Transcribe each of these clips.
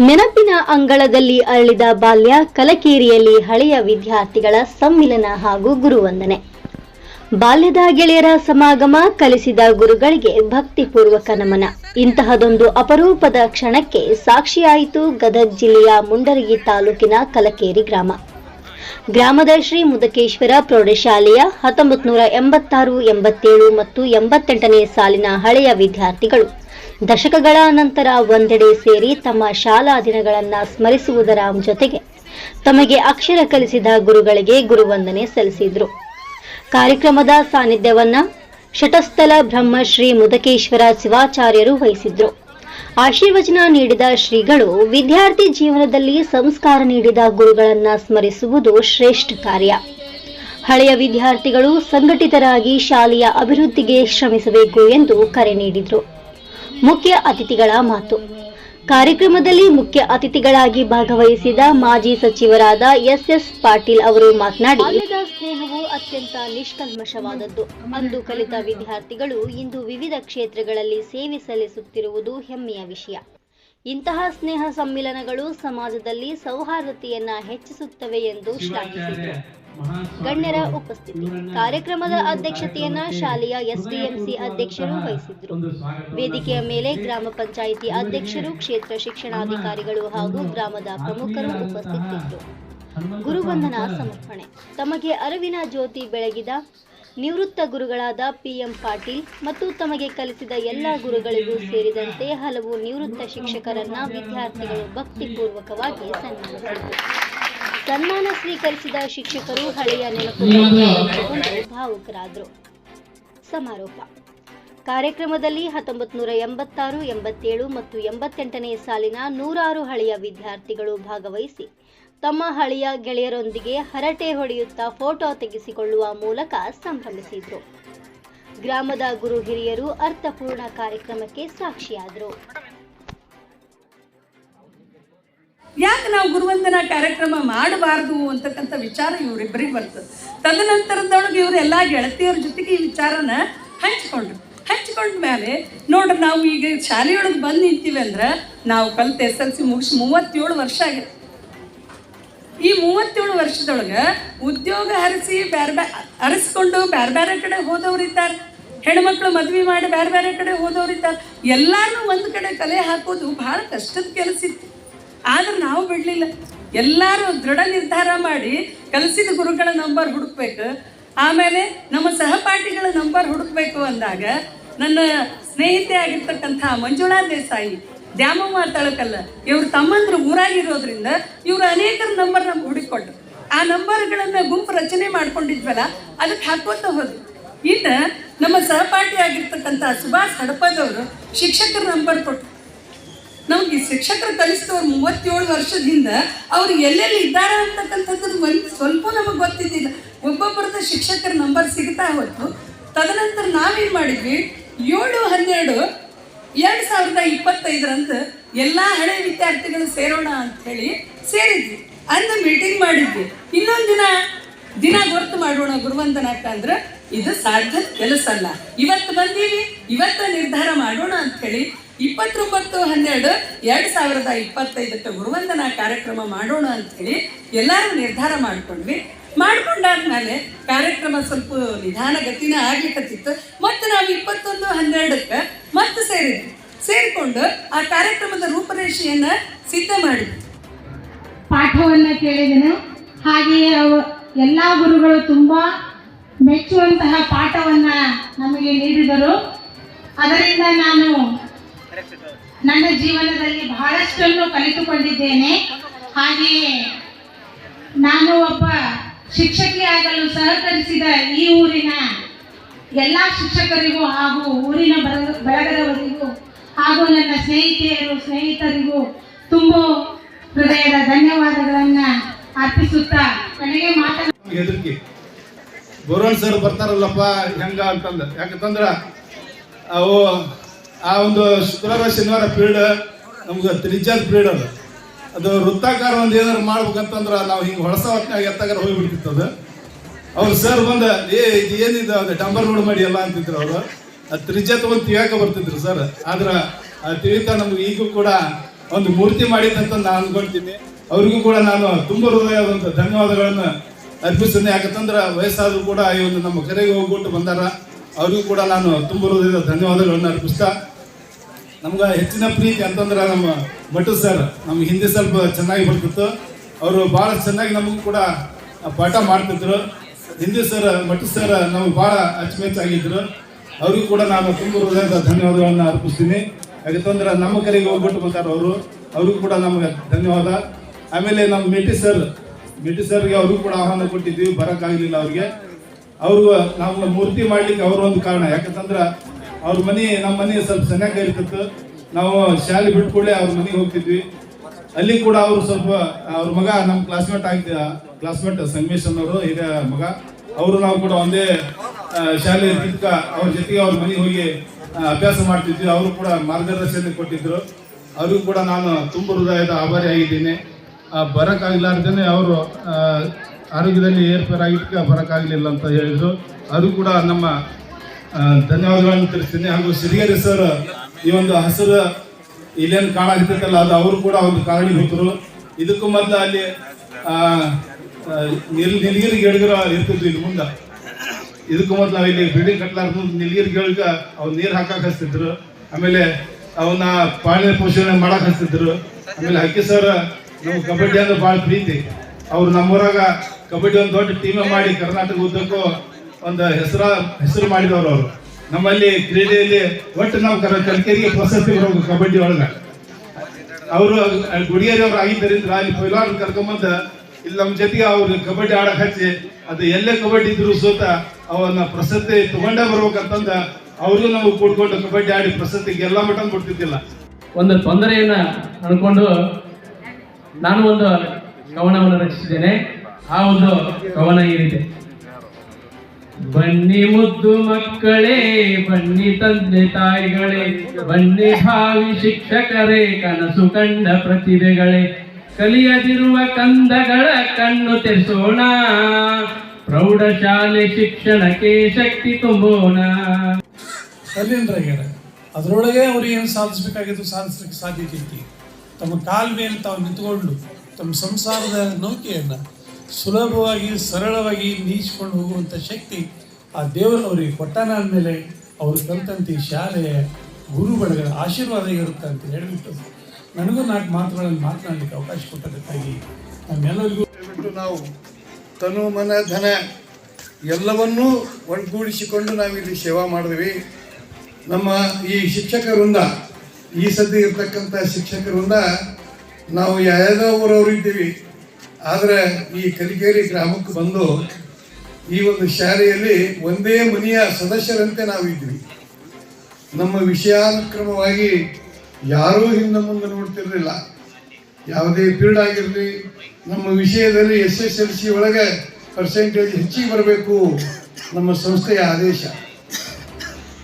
ನೆನಪಿನ ಅಂಗಳದಲ್ಲಿ ಅರಳಿದ ಬಾಲ್ಯ ಕಲಕೇರಿಯಲ್ಲಿ ಹಳೆಯ ವಿದ್ಯಾರ್ಥಿಗಳ ಸಮ್ಮಿಲನ ಹಾಗೂ ಗುರುವಂದನೆ. ಬಾಲ್ಯದ ಗೆಳೆಯರ ಸಮಾಗಮ ಕಲಿಸಿದ ಗುರುಗಳಿಗೆ ಭಕ್ತಿಪೂರ್ವಕ ನಮನ. ಇಂತಹದೊಂದು ಅಪರೂಪದ ಕ್ಷಣಕ್ಕೆ ಸಾಕ್ಷಿಯಾಯಿತು ಗದಗ್ ಜಿಲ್ಲೆಯ ಮುಂಡರಗಿ ತಾಲೂಕಿನ ಕಲಕೇರಿ ಗ್ರಾಮ. ಗ್ರಾಮದ ಶ್ರೀ ಮುದಕೇಶ್ವರ ಪ್ರೌಢಶಾಲೆಯ ಹತ್ತೊಂಬತ್ತು ನೂರ ಎಂಬತ್ತಾರು, ಎಂಬತ್ತೇಳು ಮತ್ತು ಎಂಬತ್ತೆಂಟನೇ ಸಾಲಿನ ಹಳೆಯ ವಿದ್ಯಾರ್ಥಿಗಳು ದಶಕಗಳ ನಂತರ ಒಂದೆಡೆ ಸೇರಿ ತಮ್ಮ ಶಾಲಾ ದಿನಗಳನ್ನು ಸ್ಮರಿಸುವುದರ ಜೊತೆಗೆ ತಮಗೆ ಅಕ್ಷರ ಕಲಿಸಿದ ಗುರುಗಳಿಗೆ ಗುರುವಂದನೆ ಸಲ್ಲಿಸಿದ್ರು. ಕಾರ್ಯಕ್ರಮದ ಸಾನ್ನಿಧ್ಯವನ್ನ ಶಟಸ್ಥಲ ಬ್ರಹ್ಮಶ್ರೀ ಮುದಕೇಶ್ವರ ಶಿವಾಚಾರ್ಯರು ವಹಿಸಿದ್ರು. ಆಶೀರ್ವಚನ ನೀಡಿದ ಶ್ರೀಗಳು ವಿದ್ಯಾರ್ಥಿ ಜೀವನದಲ್ಲಿ ಸಂಸ್ಕಾರ ನೀಡಿದ ಗುರುಗಳನ್ನ ಸ್ಮರಿಸುವುದು ಶ್ರೇಷ್ಠ ಕಾರ್ಯ. ಹಳೆಯ ವಿದ್ಯಾರ್ಥಿಗಳು ಸಂಘಟಿತರಾಗಿ ಶಾಲೆಯ ಅಭಿವೃದ್ಧಿಗೆ ಶ್ರಮಿಸಬೇಕು ಎಂದು ಕರೆ ನೀಡಿದರು. ಮುಖ್ಯ ಅತಿಥಿಗಳ ಮಾತು. ಕಾರ್ಯಕ್ರಮದಲ್ಲಿ ಮುಖ್ಯ ಅತಿಥಿಗಳಾಗಿ ಭಾಗವಹಿಸಿದ ಮಾಜಿ ಸಚಿವರಾದ ಎಸ್ ಎಸ್ ಪಾಟೀಲ್ ಅವರು ಮಾತನಾಡಿ ಸ್ನೇಹವು ಅತ್ಯಂತ ನಿಷ್ಕಲ್ಮಶವಾದದ್ದು. ಅಂದು ಕಲಿತ ವಿದ್ಯಾರ್ಥಿಗಳು ಇಂದು ವಿವಿಧ ಕ್ಷೇತ್ರಗಳಲ್ಲಿ ಸೇವೆ ಸಲ್ಲಿಸುತ್ತಿರುವುದು ಹೆಮ್ಮೆಯ ವಿಷಯ. ಇಂತಹ ಸ್ನೇಹ ಸಮ್ಮಿಲನಗಳು ಸಮಾಜದಲ್ಲಿ ಸೌಹಾರ್ದತೆಯನ್ನ ಹೆಚ್ಚಿಸುತ್ತವೆ ಎಂದು ಶ್ಲಾಘಿಸಿದರು. ಗಣ್ಯರ ಉಪಸ್ಥಿತಿ. ಕಾರ್ಯಕ್ರಮದ ಅಧ್ಯಕ್ಷತೆಯನ್ನ ಶಾಲೆಯ ಎಸ್ಡಿಎಂಸಿ ಅಧ್ಯಕ್ಷರು ವಹಿಸಿದ್ರು. ವೇದಿಕೆಯ ಮೇಲೆ ಗ್ರಾಮ ಪಂಚಾಯಿತಿ ಅಧ್ಯಕ್ಷರು, ಕ್ಷೇತ್ರ ಶಿಕ್ಷಣಾಧಿಕಾರಿಗಳು ಹಾಗೂ ಗ್ರಾಮದ ಪ್ರಮುಖರು ಉಪಸ್ಥಿತರಿದ್ದರು ಗುರುವಂದನಾ ಸಮರ್ಪಣೆ. ತಮಗೆ ಅರಿವಿನ ಜ್ಯೋತಿ ಬೆಳಗಿದ ನಿವೃತ್ತ ಗುರುಗಳಾದ ಪಿಎಂ ಪಾಟೀಲ್ ಮತ್ತು ತಮಗೆ ಕಲಿಸಿದ ಎಲ್ಲ ಗುರುಗಳಿಗೂ ಸೇರಿದಂತೆ ಹಲವು ನಿವೃತ್ತ ಶಿಕ್ಷಕರನ್ನ ವಿದ್ಯಾರ್ಥಿಗಳು ಭಕ್ತಿಪೂರ್ವಕವಾಗಿ ಸನ್ಮಾನಿಸಿದರು. ಸನ್ಮಾನ ಸ್ವೀಕರಿಸಿದ ಶಿಕ್ಷಕರು ಹಳೆಯ ನೆನಪು ಭಾವುಕರಾದರು ಸಮಾರೋಪ. ಕಾರ್ಯಕ್ರಮದಲ್ಲಿ ಹತ್ತೊಂಬತ್ತು ನೂರ ಎಂಬತ್ತಾರು, ಎಂಬತ್ತೇಳು ಮತ್ತು ಎಂಬತ್ತೆಂಟನೇ ಸಾಲಿನ ನೂರಾರು ಹಳೆಯ ವಿದ್ಯಾರ್ಥಿಗಳು ಭಾಗವಹಿಸಿ ತಮ್ಮ ಹಳೆಯ ಗೆಳೆಯರೊಂದಿಗೆ ಹರಟೆ ಹೊಡೆಯುತ್ತಾ ಫೋಟೋ ತೆಗೆಸಿಕೊಳ್ಳುವ ಮೂಲಕ ಸಂಭ್ರಮಿಸಿದರು. ಗ್ರಾಮದ ಗುರು ಹಿರಿಯರು ಅರ್ಥಪೂರ್ಣ ಕಾರ್ಯಕ್ರಮಕ್ಕೆ ಸಾಕ್ಷಿಯಾದರು. ಯಾಕೆ ನಾವು ಗುರುವಂದನಾ ಕಾರ್ಯಕ್ರಮ ಮಾಡಬಾರ್ದು ಅಂತಕ್ಕಂಥ ವಿಚಾರ ಇವರಿಬ್ಬರಿಗೆ ಬರ್ತದೆ. ತದನಂತರದೊಳಗೆ ಇವರು ಎಲ್ಲ ಗೆಳತಿಯರ ಜೊತೆಗೆ ಈ ವಿಚಾರನ ಹಂಚ್ಕೊಂಡ್ರು. ಹಂಚ್ಕೊಂಡ ಮೇಲೆ ನೋಡ್ರಿ ನಾವು ಈಗ ಶಾಲೆಯೊಳಗೆ ಬಂದು ನಿಂತೀವಿ ಅಂದ್ರೆ ನಾವು ಕಲ್ತು ಎಸ್ ಎಲ್ ಸಿ ಮುಗಿಸಿ ಮೂವತ್ತೇಳು ವರ್ಷ ಆಗಿದೆ. ಈ ಮೂವತ್ತೇಳು ವರ್ಷದೊಳಗೆ ಉದ್ಯೋಗ ಹರಿಸಿ ಬೇರೆ ಬ್ಯಾ ಹರಿಸ್ಕೊಂಡು ಬೇರೆ ಬೇರೆ ಕಡೆ ಹೋದವರಿದ್ದಾರೆ ಹೆಣ್ಮಕ್ಳು ಮದುವೆ ಮಾಡಿ ಬೇರೆ ಬೇರೆ ಕಡೆ ಹೋದವರಿದ್ದಾರೆ ಎಲ್ಲಾರು ಒಂದು ಕಡೆ ಕಲೆ ಹಾಕೋದು ಭಾಳ ಕಷ್ಟದ ಕೆಲಸ ಇತ್ತು. ಆದ್ರೆ ನಾವು ಬಿಡಲಿಲ್ಲ. ಎಲ್ಲರೂ ದೃಢ ನಿರ್ಧಾರ ಮಾಡಿ ಕಲಿಸಿದ ಗುರುಗಳ ನಂಬರ್ ಹುಡುಕ್ಬೇಕು. ಆಮೇಲೆ ನಮ್ಮ ಸಹಪಾಠಿಗಳ ನಂಬರ್ ಹುಡುಕ್ಬೇಕು ಅಂದಾಗ ನನ್ನ ಸ್ನೇಹಿತೆ ಆಗಿರ್ತಕ್ಕಂಥ ಮಂಜುಳಾ ದೇಸಾಯಿ, ದ್ಯಾಮವ್ವ ತಳಕಲ್ಲ ಇವ್ರ ತಮ್ಮಂದ್ರು ಊರಾಗಿರೋದ್ರಿಂದ ಇವರು ಅನೇಕರ ನಂಬರ್ ನಮ್ಗೆ ಹುಡುಕೊಟ್ರು ಆ ನಂಬರ್ಗಳನ್ನು ಗುಂಪು ರಚನೆ ಮಾಡ್ಕೊಂಡಿದ್ವಲ್ಲ, ಅದಕ್ಕೆ ಹಾಕೋತ ಹೋದ್ವಿ. ಇನ್ನು ನಮ್ಮ ಸಹಪಾಠಿ ಆಗಿರ್ತಕ್ಕಂಥ ಸುಭಾಷ್ ಹಡಪದವರು ಶಿಕ್ಷಕರ ನಂಬರ್ ಕೊಟ್ಟರು ನಮ್ಗೆ ಶಿಕ್ಷಕರು ಕಲಿಸಿದವ್ರು ಮೂವತ್ತೇಳು ವರ್ಷದಿಂದ ಅವ್ರು ಎಲ್ಲೆಲ್ಲಿ ಇದ್ದಾರೆ ಅಂತಕ್ಕಂಥದ್ದು ಒಂದು ಸ್ವಲ್ಪ ನಮಗೆ ಗೊತ್ತಿದ್ದಿಲ್ಲ. ಒಬ್ಬೊಬ್ಬರದ ಶಿಕ್ಷಕರ ನಂಬರ್ ಸಿಗ್ತಾ ಹೋಯ್ತು. ತದನಂತರ ನಾವೇನು ಮಾಡಿದ್ವಿ? ಏಳು, ಹನ್ನೆರಡು, ಎರಡು ಸಾವಿರದ ಇಪ್ಪತ್ತೈದರಂತ ಎಲ್ಲ ಹಳೆ ವಿದ್ಯಾರ್ಥಿಗಳು ಸೇರೋಣ ಅಂತ ಹೇಳಿ ಸೇರಿದ್ವಿ. ಅಂದು ಮೀಟಿಂಗ್ ಮಾಡಿದ್ವಿ. ಇನ್ನೊಂದು ದಿನ ದಿನ ಗೊತ್ತು ಮಾಡೋಣ ಗುರುವಂದನಕ್ಕ ಅಂದ್ರೆ ಇದು ಸಾಧ್ಯ ಕೆಲಸ ಅಲ್ಲ ಇವತ್ತು ಬಂದೀವಿ, ಇವತ್ತು ನಿರ್ಧಾರ ಮಾಡೋಣ ಅಂತ ಹೇಳಿ ಇಪ್ಪತ್ತೊಂಬತ್ತು ಹನ್ನೆರಡು ಎರಡು ಸಾವಿರದ ಇಪ್ಪತ್ತೈದಕ್ಕೆ ಗುರುವಂದನಾ ಕಾರ್ಯಕ್ರಮ ಮಾಡೋಣ ಅಂತ ಹೇಳಿ ಎಲ್ಲರೂ ನಿರ್ಧಾರ ಮಾಡ್ಕೊಂಡ್ವಿ. ಮಾಡ್ಕೊಂಡಾದ್ಮೇಲೆ ಕಾರ್ಯಕ್ರಮ ಸ್ವಲ್ಪ ನಿಧಾನ ಗತಿನ ಆಗ್ಲಿಕ್ಕತ್ತಿತ್ತು ಮತ್ತೆ ನಾವು ಇಪ್ಪತ್ತೊಂದು ಹನ್ನೆರಡಕ್ಕೆ ಮತ್ತೆ ಸೇರಿದ್ವಿ. ಸೇರಿಕೊಂಡು ಆ ಕಾರ್ಯಕ್ರಮದ ರೂಪರೇಷೆಯನ್ನು ಸಿದ್ಧ ಮಾಡಿದ್ವಿ. ಪಾಠವನ್ನು ಕೇಳಿದೆನು. ಹಾಗೆಯೇ ಎಲ್ಲ ಗುರುಗಳು ತುಂಬ ಮೆಚ್ಚುವಂತಹ ಪಾಠವನ್ನು ನಮಗೆ ನೀಡಿದರು. ಅದರಿಂದ ನಾನು ನನ್ನ ಜೀವನದಲ್ಲಿ ಬಹಳಷ್ಟನ್ನು ಕಲಿತುಕೊಂಡಿದ್ದೇನೆ. ಹಾಗೆಯೇ ನಾನು ಒಬ್ಬ ಶಿಕ್ಷಕಿಯಾಗಲು ಸಹಕರಿಸಿದ ಈ ಊರಿನ ಎಲ್ಲ ಶಿಕ್ಷಕರಿಗೂ ಹಾಗೂ ಊರಿನ ಬಳಗದವರಿಗೂ ಹಾಗೂ ನನ್ನ ಸ್ನೇಹಿತೆಯರು, ಸ್ನೇಹಿತರಿಗೂ ತುಂಬ ಹೃದಯದ ಧನ್ಯವಾದಗಳನ್ನು ಅರ್ಪಿಸುತ್ತಾ ನನಗೆ ಮಾತಾಡಿ ಹೆದರಿಕೆ ಸರ್ ಬರ್ತಾರಲ್ಲಪ್ಪ, ಹೆಂಗ ಅಂತಂದ ಯಾಕಂತಂದ್ರ ಅವು ಆ ಒಂದು ಶುಕ್ರವಾರ, ಶನಿವಾರ ಪೀರಿಯಡ್ ನಮ್ಗೆ ತ್ರಿಜಾದ ಪೀರಿಯಡ್ ಅದು. ಅದು ವೃತ್ತಾಕಾರ ಒಂದು ಏನಾರು ಮಾಡ್ಬೇಕಂತಂದ್ರೆ ನಾವು ಹಿಂಗೆ ಹೊಳಸ ಹೊತ್ತಿನಾಗ ಎತ್ತಾಗಾರ ಹೋಗಿಬಿಡ್ತಿತ್ತು ಅದು ಅವ್ರು ಸರ್ ಬಂದ, ಏ, ಇದು ಏನಿದೆ? ಅದು ಡಂಬರ್ ರೋಡ್ ಮಾಡಿ ಎಲ್ಲ ಅಂತಿದ್ರು ಅವರು. ಆ ತ್ರಿಜ್ಯ ತಗೊಂಡು ತಿಳಿಯಾಕ ಬರ್ತಿದ್ರು ಸರ್ ಆದ್ರೆ ಆ ತಿಳಿತ ನಮ್ಗೆ ಈಗೂ ಕೂಡ ಒಂದು ಮೂರ್ತಿ ಮಾಡಿದಂತ ನಾನು ಅನ್ಕೊಳ್ತೀನಿ ಅವ್ರಿಗೂ ಕೂಡ ನಾನು ತುಂಬ ಹೃದಯವಾದಂಥ ಧನ್ಯವಾದಗಳನ್ನು ಅರ್ಪಿಸ್ತೇನೆ. ಯಾಕಂತಂದ್ರೆ ವಯಸ್ಸಾದರೂ ಕೂಡ ಈ ಒಂದು ನಮ್ಮ ಕರೆಗೆ ಹೋಗ್ಬಿಟ್ಟು ಬಂದಾರ. ಅವ್ರಿಗೂ ಕೂಡ ನಾನು ತುಂಬ ಹೃದಯದ ಧನ್ಯವಾದಗಳನ್ನು ಅರ್ಪಿಸ್ತಾ, ನಮ್ಗೆ ಹೆಚ್ಚಿನ ಪ್ರೀತಿ ಅಂತಂದ್ರೆ ನಮ್ಮ ಭಟ್ಟು ಸರ್ ನಮ್ಗೆ ಹಿಂದಿ ಸ್ವಲ್ಪ ಚೆನ್ನಾಗಿ ಬರ್ತಿತ್ತು. ಅವರು ಭಾಳ ಚೆನ್ನಾಗಿ ನಮಗೂ ಕೂಡ ಪಾಠ ಮಾಡ್ತಿದ್ರು. ಹಿಂದಿ ಸರ್ ಭಟ್ಟು ಸರ್ ನಮ್ಗೆ ಭಾಳ ಅಚ್ಚುಮೆಚ್ಚಾಗಿದ್ರು. ಅವ್ರಿಗೂ ಕೂಡ ನಾನು ತುಂಬ ಹೃದಯದ ಧನ್ಯವಾದಗಳನ್ನು ಅರ್ಪಿಸ್ತೀನಿ. ಯಾಕಂತಂದ್ರೆ ನಮ್ಮ ಕರೆಗೆ ಹೋಗ್ಬಿಟ್ಟು ಬರ್ತಾರೆ ಅವರು. ಅವ್ರಿಗೂ ಕೂಡ ನಮ್ಗೆ ಧನ್ಯವಾದ. ಆಮೇಲೆ ನಮ್ಮ ಮೇಟಿ ಸರ್, ಮೇಟಿ ಸರ್ಗೆ ಅವ್ರಿಗೂ ಕೂಡ ಆಹ್ವಾನ ಕೊಟ್ಟಿದ್ದೀವಿ, ಬರೋಕ್ಕಾಗಲಿಲ್ಲ ಅವ್ರಿಗೆ. ಅವರು ನಾವು ಮೂರ್ತಿ ಮಾಡ್ಲಿಕ್ಕೆ ಅವರು ಒಂದು ಕಾರಣ. ಯಾಕಂತಂದ್ರೆ ಅವ್ರ ಮನೆ ನಮ್ಮ ಮನೆ ಸ್ವಲ್ಪ ಸನ್ಯಾಗ ಇರ್ತಿತ್ತು. ನಾವು ಶಾಲೆ ಬಿಟ್ಕೊಳ್ಳೆ ಅವ್ರ ಮನೆಗೆ ಹೋಗ್ತಿದ್ವಿ. ಅಲ್ಲಿ ಕೂಡ ಅವರು ಸ್ವಲ್ಪ ಅವ್ರ ಮಗ ನಮ್ಮ ಕ್ಲಾಸ್ಮೇಟ್ ಆಗಿದ್ದ ಕ್ಲಾಸ್ಮೇಟ್ ಸಂಗಮೇಶ್ ಅನ್ನೋರು ಹಿರಿಯ ಮಗ. ಅವರು ನಾವು ಕೂಡ ಒಂದೇ ಶಾಲೆ ಇರ್ತಿದ್ದ ಅವ್ರ ಜೊತೆಗೆ ಅವ್ರ ಮನೆಗೆ ಹೋಗಿ ಅಭ್ಯಾಸ ಮಾಡ್ತಿದ್ವಿ. ಅವರು ಕೂಡ ಮಾರ್ಗದರ್ಶನ ಕೊಟ್ಟಿದ್ರು. ಅವ್ರಿಗೂ ಕೂಡ ನಾನು ತುಂಬ ಹೃದಯದ ಆಭಾರಿ ಆಗಿದ್ದೀನಿ. ಆ, ಬರೋಕ್ಕಾಗಲಾರ್ದೇ ಅವರು ಆರೋಗ್ಯದಲ್ಲಿ ಏರ್ಪೇರಾಗಿದ್ದಕ್ಕೆ ಬರೋಕ್ಕಾಗಲಿಲ್ಲ ಅಂತ ಹೇಳಿದ್ರು. ಅದು ಕೂಡ ನಮ್ಮ ಧನ್ಯವಾದಗಳನ್ನು ತಿಳಿಸ್ತೀನಿ. ಹಾಗೂ ಸಿರಿಗೆರೆ ಸರ್, ಈ ಒಂದು ಹಸಿರು ಇಲ್ಲೇನು ಕಾಣಾಗ್ತೈತಲ್ಲ ಅದು ಅವರು ಕೂಡ ಒಂದು ಕಾರಣೀಭೂತರು ಇದಕ್ಕೂ ಮೊದಲು ಅಲ್ಲಿ ನಿಲ್ಗಿರಿ ಇರ್ತಿದ್ರು ಇದು ಇಲ್ಲಿ ಮುಂದೆ. ಇದಕ್ಕೂ ಮೊದಲು ಇಲ್ಲಿ ಬಿಲ್ಡಿಂಗ್ ಕಟ್ಲಾರ್ದು ನಿಲ್ಗಿರಿ ಗಿಡಗ ಅವ್ರು ನೀರು ಹಾಕಕ್ಕೆ ಹಚ್ತಿದ್ರು. ಆಮೇಲೆ ಅವನ್ನ ಪಾಲನೆ ಪೋಷಣೆ ಮಾಡಕ್ಕೆ ಹಚ್ತಿದ್ರು. ಆಮೇಲೆ ಹಕ್ಕಿ ಸರ್ ನಮ್ಗೆ ಕಬಡ್ಡಿ ಅಂದ್ರೆ ಭಾಳ ಪ್ರೀತಿ. ಅವ್ರು ನಮ್ಮೂರಾಗ ಕಬಡ್ಡಿ ಒಂದು ದೊಡ್ಡ ಟೀಮ್ ಮಾಡಿ ಕರ್ನಾಟಕ ಉದ್ದಕ್ಕೂ ಒಂದು ಹೆಸರ, ಹೆಸರು ಮಾಡಿದವರು ಅವರು. ನಮ್ಮಲ್ಲಿ ಕ್ರೀಡೆಯಲ್ಲಿ ಒಟ್ಟು ನಾವು ಕರ, ಕಲ್ಕೇರಿಗೆ ಪ್ರಶಸ್ತಿ ಬರೋದು ಕಬಡ್ಡಿ ಒಳಗೆ. ಅವರು, ಗುಡಿಯೇರಿ ಅವ್ರು ಆಗಿದ್ದರಿಂದ ಅಲ್ಲಿ ಪೈಲಾರ್ ಕರ್ಕೊಂಬಂದ ಇಲ್ಲಿ ನಮ್ಮ ಜೊತೆಗೆ ಅವ್ರು ಕಬಡ್ಡಿ ಆಡಕ್ ಹಚ್ಚಿ, ಅದು ಎಲ್ಲೇ ಕಬಡ್ಡಿ ಇದ್ರು ಸೋತ ಅವನ್ನ ಪ್ರಶಸ್ತಿ ತಗೊಂಡೇ ಬರ್ಬೇಕಂತಂದ ಅವ್ರಿಗೂ ನಾವು ಕೂಡ್ಕೊಂಡು ಕಬಡ್ಡಿ ಆಡಿ ಪ್ರಶಸ್ತಿ ಗೆಲ್ಲ ಮಟ್ಟ ಕೊಡ್ತಿದ್ದಿಲ್ಲ. ಒಂದು ತೊಂದರೆಯನ್ನ ಅನ್ಕೊಂಡು ನಾನು ಒಂದು ಕವನವನ್ನು ರಚಿಸಿದ್ದೇನೆ. ಆ ಒಂದು ಕವನ ರೀತಿ. ಬನ್ನಿ ಮುದ್ದು ಮಕ್ಕಳೇ, ಬನ್ನಿ ತಂದೆ ತಾಯಿಗಳೇ, ಬನ್ನಿ ಭಾವಿ ಶಿಕ್ಷಕರೇ, ಕನಸು ಕಂಡ ಪ್ರತಿಭೆಗಳೇ. ಕಲಿಯದಿರುವ ಕಂದಗಳ ಕಣ್ಣು ತೆರೆಸೋಣ. ಪ್ರೌಢಶಾಲೆ ಶಿಕ್ಷಣಕ್ಕೆ ಶಕ್ತಿ ತುಂಬೋಣ. ಅದರೊಳಗೆ ಅವ್ರು ಏನು ಸಾಧಿಸ್ಬೇಕಾಗಿದ್ದು ಸಾಧಿಸ್ಲಿಕ್ಕೆ ಸಾಧ್ಯತೆ ತಮ್ಮ ಕಾಲ್ ಮೇಲೆ ತಾವು ನಿಂತ್ಕೊಂಡು ತಮ್ಮ ಸಂಸಾರದ ನೌಕೆಯನ್ನು ಸುಲಭವಾಗಿ, ಸರಳವಾಗಿ ನೀಚಿಕೊಂಡು ಹೋಗುವಂಥ ಶಕ್ತಿ ಆ ದೇವರು ಅವರಿಗೆ ಕೊಟ್ಟಾನ ಅಂದಮೇಲೆ ಅವರು ಕಲಿತಂತೆ ಶಾಲೆಯ ಗುರು ಬಡಗಳ ಆಶೀರ್ವಾದ ಇರುತ್ತೆ ಅಂತ ಹೇಳಿಬಿಟ್ಟು ನನಗೂ ನಾಲ್ಕು ಮಾತುಗಳನ್ನು ಮಾತನಾಡಲಿಕ್ಕೆ ಅವಕಾಶ ಕೊಟ್ಟದಕ್ಕಾಗಿ ನಮ್ಮೆಲ್ಲರಿಗೂ ಹೇಳ್ಬಿಟ್ಟು ನಾವು ತನು ಮನ ಧನ ಎಲ್ಲವನ್ನೂ ಒಟ್ಟುಗೂಡಿಸಿಕೊಂಡು ನಾವಿಲ್ಲಿ ಸೇವಾ ಮಾಡಿದ್ವಿ. ನಮ್ಮ ಈ ಶಿಕ್ಷಕ ವೃಂದ ಈ ಸದ್ಯ ಇರತಕ್ಕಂಥ ಶಿಕ್ಷಕ ವೃಂದ ನಾವು ಯಾವ್ಯಾವ ಊರವರು ಇದ್ದೀವಿ. ಆದರೆ ಈ ಕಲಿಕೇರಿ ಗ್ರಾಮಕ್ಕೆ ಬಂದು ಈ ಒಂದು ಶಾಲೆಯಲ್ಲಿ ಒಂದೇ ಮನೆಯ ಸದಸ್ಯರಂತೆ ನಾವು ಇದ್ವಿ ನಮ್ಮ ವಿಷಯಾನುಕ್ರಮವಾಗಿ ಯಾರೂ ಹಿಂದೆ ಮುಂದೆ ನೋಡ್ತಿರಲಿಲ್ಲ. ಯಾವುದೇ ಪೀರಿಯಡ್ ಆಗಿರಲಿ, ನಮ್ಮ ವಿಷಯದಲ್ಲಿ ಎಸ್ ಎಸ್ ಎಲ್ ಸಿ ಒಳಗೆ ಪರ್ಸೆಂಟೇಜ್ ಹೆಚ್ಚಿಗೆ ಬರಬೇಕು ನಮ್ಮ ಸಂಸ್ಥೆಯ ಆದೇಶ.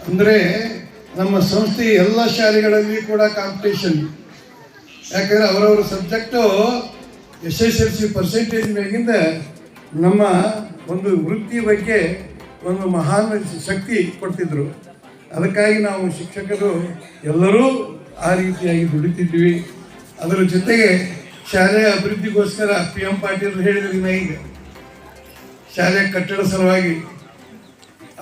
ಅಂದರೆ ನಮ್ಮ ಸಂಸ್ಥೆ ಎಲ್ಲ ಶಾಲೆಗಳಲ್ಲಿ ಕೂಡ ಕಾಂಪಿಟೇಷನ್ ಯಾಕಂದರೆ ಅವರವರ subject S S L C percentage ಮೇಲಿಂದ ನಮ್ಮ ಒಂದು ವೃತ್ತಿ ಬಗ್ಗೆ ಒಂದು ಮಹಾನ್ ಶಕ್ತಿ ಕೊಡ್ತಿದ್ರು. ಅದಕ್ಕಾಗಿ ನಾವು ಶಿಕ್ಷಕರು ಎಲ್ಲರೂ ಆ ರೀತಿಯಾಗಿ ದುಡಿತಿದ್ವಿ. ಅದರ ಜೊತೆಗೆ ಶಾಲೆಯ ಅಭಿವೃದ್ಧಿಗೋಸ್ಕರ ಪಿ ಎಂ ಪಾಟೀಲ್ ಹೇಳಿದ್ರು ನಾ ಈಗ. ಶಾಲೆ ಕಟ್ಟಡ ಸಲುವಾಗಿ.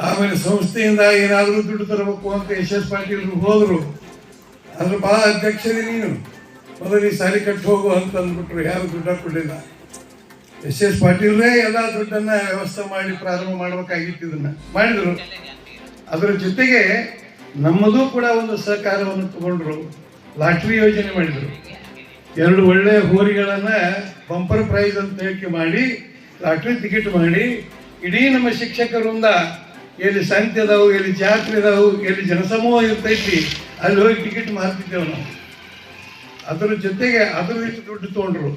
ಆಮೇಲೆ ಸಂಸ್ಥೆಯಿಂದ ಏನಾದರೂ ದುಡ್ಡು ತರಬೇಕು ಅಂತ ಯಶಸ್ ಪಾಟೀಲ್ ಹೋದರು. ಅದ್ರ ಭಾಳ ಅಧ್ಯಕ್ಷರೇ ನೀನು. ಮೊದಲು ಈ ಸಾಲಿ ಕಟ್ಟಿ ಹೋಗು ಅಂತ ಅಂದ್ಬಿಟ್ರು, ಯಾರು ದುಡ್ಡ ಕೊಡಲಿಲ್ಲ. ಎಸ್ ಎಸ್ ಪಾಟೀಲ್ರೇ ಎಲ್ಲ ದುಡ್ಡನ್ನ ವ್ಯವಸ್ಥೆ ಮಾಡಿ ಪ್ರಾರಂಭ ಮಾಡಬೇಕಾಗಿತ್ತು ಇದನ್ನ. ಮಾಡಿದ್ರು. ಅದರ ಜೊತೆಗೆ ನಮ್ಮದು ಕೂಡ ಒಂದು ಸಹಕಾರವನ್ನು ತಗೊಂಡ್ರು, ಲಾಟ್ರಿ ಯೋಜನೆ ಮಾಡಿದರು. ಎರಡು ಒಳ್ಳೆಯ ಹೋರಿಗಳನ್ನ ಬಂಪರ್ ಪ್ರೈಸ್ ಅಂತ ಹೇಳಿಕೆ ಮಾಡಿ, ಲಾಟ್ರಿ ಟಿಕೆಟ್ ಮಾಡಿ, ಇಡೀ ನಮ್ಮ ಶಿಕ್ಷಕರಿಂದ ಎಲ್ಲಿ ಸಂತೆ ಅದಾವು ಎಲ್ಲಿ ಜಾತ್ರೆ ಅದಾವು ಎಲ್ಲಿ ಜನಸಮೂಹ ಇರ್ತೈತಿ, ಅಲ್ಲಿ ಹೋಗಿ ಟಿಕೆಟ್ ಮಾರ್ತಿದ್ದೇವೆ ನಾವು. ಅದರ ಜೊತೆಗೆ ಅದರ ಇಷ್ಟು ದುಡ್ಡು ತೊಗೊಂಡ್ರು.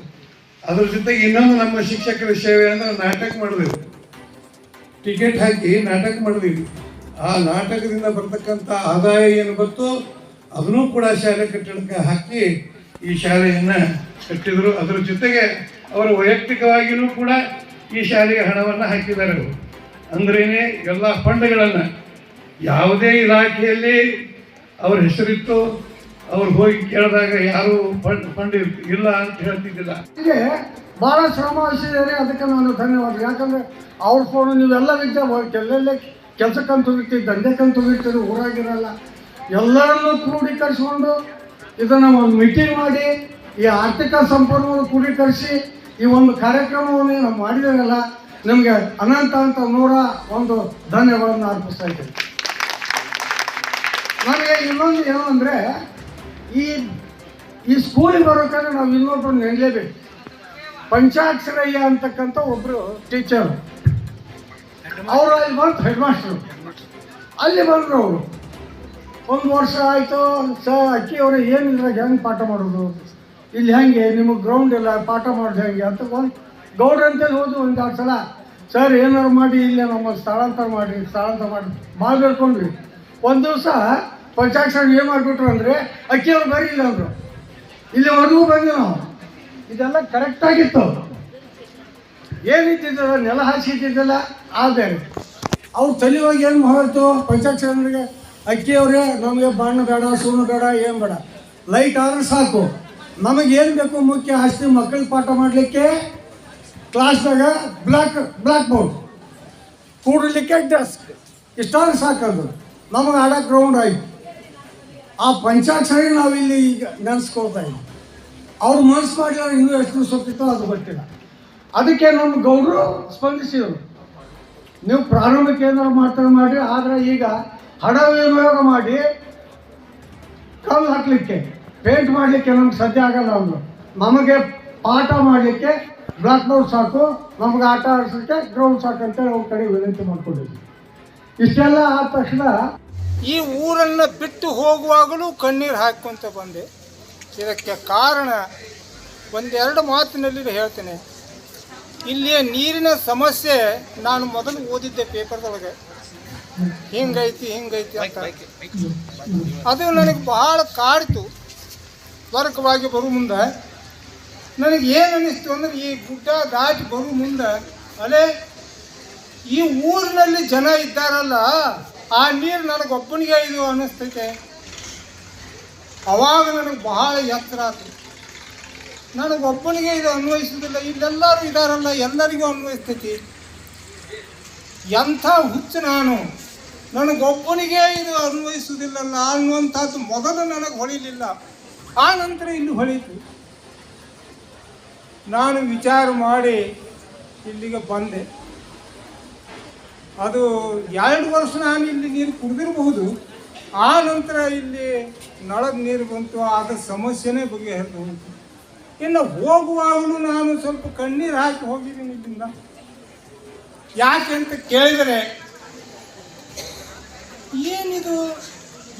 ಅದ್ರ ಜೊತೆಗೆ ಇನ್ನೊಂದು ನಮ್ಮ ಶಿಕ್ಷಕರ ಸೇವೆ ಅಂದ್ರೆ ನಾಟಕ ಮಾಡಿದೆವು. ಟಿಕೆಟ್ ಹಾಕಿ ನಾಟಕ ಮಾಡಿದೀವಿ. ಆ ನಾಟಕದಿಂದ ಬರ್ತಕ್ಕಂಥ ಆದಾಯ ಏನು ಬಂತು, ಅದನ್ನೂ ಕೂಡ ಶಾಲೆ ಕಟ್ಟಡಕ್ಕೆ ಹಾಕಿ ಈ ಶಾಲೆಯನ್ನು ಕಟ್ಟಿದರು. ಅದರ ಜೊತೆಗೆ ಅವರು ವೈಯಕ್ತಿಕವಾಗಿಯೂ ಕೂಡ ಈ ಶಾಲೆಗೆ ಹಣವನ್ನು ಹಾಕಿದ್ದಾರೆ ಅವರು. ಅಂದ್ರೇನೆ ಎಲ್ಲ ಫಂಡ್ಗಳನ್ನು ಯಾವುದೇ ಇಲಾಖೆಯಲ್ಲಿ ಅವರ ಹೆಸರಿತ್ತು ಅವ್ರು ಹೋಗಿ ಕೇಳಿದಾಗ ಯಾರು ಫಂಡ್ ಇಲ್ಲ ಅಂತ ಹೇಳ್ತಿದ್ದಿಲ್ಲ. ಹೀಗೆ ಭಾಳ ಶ್ರಮ ಅದಕ್ಕೆ ನಾನು ಧನ್ಯವಾದ. ಯಾಕಂದರೆ ಅವ್ರ ಫೋನು ನೀವೆಲ್ಲ ವಿದ್ಯೆ ಎಲ್ಲೆಲ್ಲೇ ಕೆಲಸಕ್ಕಂತ ಹೋಗಿರ್ತೀವಿ ದಂಧೆಕ್ಕಂತ ಹೋಗಿರ್ತೀವಿ ಊರಾಗಿರಲ್ಲ, ಎಲ್ಲರನ್ನೂ ಕ್ರೋಢೀಕರಿಸ್ಕೊಂಡು ಇದನ್ನು ಒಂದು ಮೀಟಿಂಗ್ ಮಾಡಿ, ಈ ಆರ್ಥಿಕ ಸಂಪನ್ಮೂಲ ಕ್ರೋಢೀಕರಿಸಿ ಈ ಒಂದು ಕಾರ್ಯಕ್ರಮವನ್ನು ನಾವು ಮಾಡಿದಾರಲ್ಲ ನಿಮಗೆ ಅನಂತ ಅಂತ ನೂರ ಒಂದು ಧನ್ಯಗಳನ್ನು ಅರ್ಪಿಸ್ತಾ ಇದ್ದೀನಿ. ನನಗೆ ಇನ್ನೊಂದು ಏನು ಅಂದರೆ ಈ ಈ ಸ್ಕೂಲಿಗೆ ಬರೋಕ್ಕಾದ್ರೆ ನಾವು ಇನ್ನೊಬ್ರು ನೆನಲೇಬೇಕು. ಪಂಚಾಕ್ಷರಯ್ಯ ಅಂತಕ್ಕಂಥ ಒಬ್ಬರು ಟೀಚರ್ ಅವರು ಅಲ್ಲಿ ಬಂತು ಹೆಡ್ ಮಾಸ್ಟ್ರು ಅಲ್ಲಿ ಬಂದರು ಅವರು. ಒಂದು ವರ್ಷ ಆಯಿತು ಸ ಅಕ್ಕಿ ಅವರು, ಏನಿಲ್ಲ, ಹೆಂಗೆ ಪಾಠ ಮಾಡೋದು? ಇಲ್ಲಿ ಹೆಂಗೆ? ನಿಮಗೆ ಗ್ರೌಂಡ್ ಇಲ್ಲ ಪಾಠ ಮಾಡೋದು ಹೆಂಗೆ? ಅಂತ ಒಂದು ಗೌಡ್ರ ಅಂತೇಳಿ ಹೋದ್ರು ಒಂದು ಆರು ಸಲ. ಸರ್ ಏನಾರು ಮಾಡಿ, ಇಲ್ಲೇ ನಮ್ಮ ಸ್ಥಳಾಂತರ ಮಾಡಿ ಸ್ಥಳಾಂತರ ಮಾಡಿ. ಬೇಡ್ಕೊಂಡ್ವಿ ಒಂದು ದಿವಸ ಪಂಚಾಕ್ಷರ ಏನು ಮಾಡಿಬಿಟ್ರು ಅಂದರೆ ಅಕ್ಕಿಯವ್ರು ಬರಲಿಲ್ಲ ಅವರು ಇಲ್ಲಿ ಬಂದು ನಾವು. ಇದೆಲ್ಲ ಕರೆಕ್ಟಾಗಿತ್ತು ಏನಿದ್ದಿದ್ದಲ್ಲ ನೆಲ ಹಾಸಿದ್ದಿದ್ದಲ್ಲ ಆದರೆ ಅವ್ರು ಹೋಗಿ ಏನು ಹೋಯ್ತು ಪಂಚಾಕ್ಷರಿಗೆ ಅಕ್ಕಿಯವ್ರೆ ನಮಗೆ ಬಣ್ಣ ಬೇಡ ಸುಣ್ಣ ಬೇಡ, ಏನು ಬೇಡ. ಲೈಟ್ ಆದ್ರೆ ಸಾಕು. ನಮಗೆ ಏನು ಬೇಕು ಮುಖ್ಯ? ಹಸಿ ಮಕ್ಕಳಿಗೆ ಪಾಠ ಮಾಡಲಿಕ್ಕೆ ಕ್ಲಾಸ್ದಾಗ ಬ್ಲ್ಯಾಕ್ ಬ್ಲ್ಯಾಕ್ ಬೋರ್ಡ್ ಕೂಡಲಿಕ್ಕೆ ಡೆಸ್ಕ್ ಇಷ್ಟಾದ್ರೆ ಸಾಕದು. ನಮಗೆ ಆಡೋ ಗ್ರೌಂಡ್ ಆಯ್ತು. ಆ ಪಂಚಾಕ್ಷರಿ ನಾವಿಲ್ಲಿ ಈಗ ನೆನೆಸ್ಕೊಳ್ತಾ ಇದ್ದೀವಿ. ಅವ್ರು ಮನಸ್ಸು ಮಾಡಿಲ್ಲ, ಇನ್ನೂ ಎಷ್ಟು ಸೊಪ್ಪಿತ್ತೋ ಅದು ಗೊತ್ತಿಲ್ಲ. ಅದಕ್ಕೆ ನಮ್ಮ ಗೌಡರು ಸ್ಪಂದಿಸಿದರು. ನೀವು ಪ್ರಾರಂಭ ಕೇಂದ್ರ ಮಾಡ್ತಾರೆ ಮಾಡಿ ಆದರೆ ಈಗ ಹಣ ವಿನಿಯೋಗ ಮಾಡಿ ಕಲ್ಲು ಹಾಕಲಿಕ್ಕೆ, ಪೇಂಟ್ ಮಾಡಲಿಕ್ಕೆ ನಮ್ಗೆ ಸದ್ಯ ಆಗಲ್ಲ ಅಂದರು. ನಮಗೆ ಪಾಠ ಮಾಡಲಿಕ್ಕೆ ಬ್ಲಾಕ್ ಬೋರ್ಡ್ ಸಾಕು, ನಮ್ಗೆ ಆಟ ಆಡಿಸ್ಲಿಕ್ಕೆ ಗ್ರೌಂಡ್ ಸಾಕು ಅಂತೇಳಿ ಅವ್ರ ಕಡೆ ವಿನಂತಿ ಮಾಡ್ಕೊಂಡಿದ್ವಿ. ಇಷ್ಟೆಲ್ಲ ಆದ ತಕ್ಷಣ ಈ ಊರನ್ನು ಬಿಟ್ಟು ಹೋಗುವಾಗಲೂ ಕಣ್ಣೀರು ಹಾಕ್ಕೊಂತ ಬಂದೆ. ಇದಕ್ಕೆ ಕಾರಣ ಒಂದೆರಡು ಮಾತಿನಲ್ಲಿ ಹೇಳ್ತೇನೆ. ಇಲ್ಲಿಯ ನೀರಿನ ಸಮಸ್ಯೆ ನಾನು ಮೊದಲು ಓದಿದ್ದೆ ಪೇಪರ್ದೊಳಗೆ. ಹಿಂಗೈತಿ ಹಿಂಗೈತಿ ಅಂತ. ಅದು ನನಗೆ ಬಹಳ ಕಾಡಿತು. ವರ್ಗವಾಗಿ ಬರೋ ಮುಂದೆ ನನಗೆ ಏನು ಅನ್ನಿಸ್ತು ಅಂದರೆ ಈ ಗುಡ್ಡ ದಾಟಿ ಬರೋ ಮುಂದೆ, ಅಲೆ, ಈ ಊರಿನಲ್ಲಿ ಜನ ಇದ್ದಾರಲ್ಲ ಆ ನೀರು ನನಗೊಬ್ಬನಿಗೆ ಇದು ಅನ್ನಿಸ್ತೈತೆ. ಅವಾಗ ನನಗೆ ಬಹಳ ಎತ್ತರ ಆಯ್ತು ನನಗೊಬ್ಬನಿಗೆ ಇದು ಅನ್ವಯಿಸುವುದಿಲ್ಲ. ಇಲ್ಲೆಲ್ಲರೂ ಇದಾರಲ್ಲ, ಎಲ್ಲರಿಗೂ ಅನ್ವಯಿಸ್ತೈತಿ. ಎಂಥ ಹುಚ್ಚು ನಾನು. ನನಗೊಬ್ಬನಿಗೆ ಇದು ಅನ್ವಯಿಸುವುದಿಲ್ಲಲ್ಲ ಅನ್ನುವಂಥದ್ದು ಮೊದಲು ನನಗೆ ಹೊಳಿಲಿಲ್ಲ. ಆ ನಂತರ ಇಲ್ಲಿ ಹೊಳಿತು. ನಾನು ವಿಚಾರ ಮಾಡಿ ಇಲ್ಲಿಗೆ ಬಂದೆ. ಅದು ಎರಡು ವರ್ಷ ನಾನು ಇಲ್ಲಿ ನೀರು ಕುಡಿದಿರಬಹುದು. ಆ ನಂತರ ಇಲ್ಲಿ ನಳದ ನೀರು ಬಂತು ಆದ ಸಮಸ್ಯೆನೇ ಬಗೆಹರಿದು ಹೋಯಿತು. ಇನ್ನು ಹೋಗುವಾಗಲೂ ನಾನು ಸ್ವಲ್ಪ ಕಣ್ಣೀರು ಹಾಕಿ ಹೋಗಿದ್ದೀನಿ ಇಲ್ಲಿಂದ. ಯಾಕೆ ಅಂತ ಕೇಳಿದರೆ, ಏನಿದು?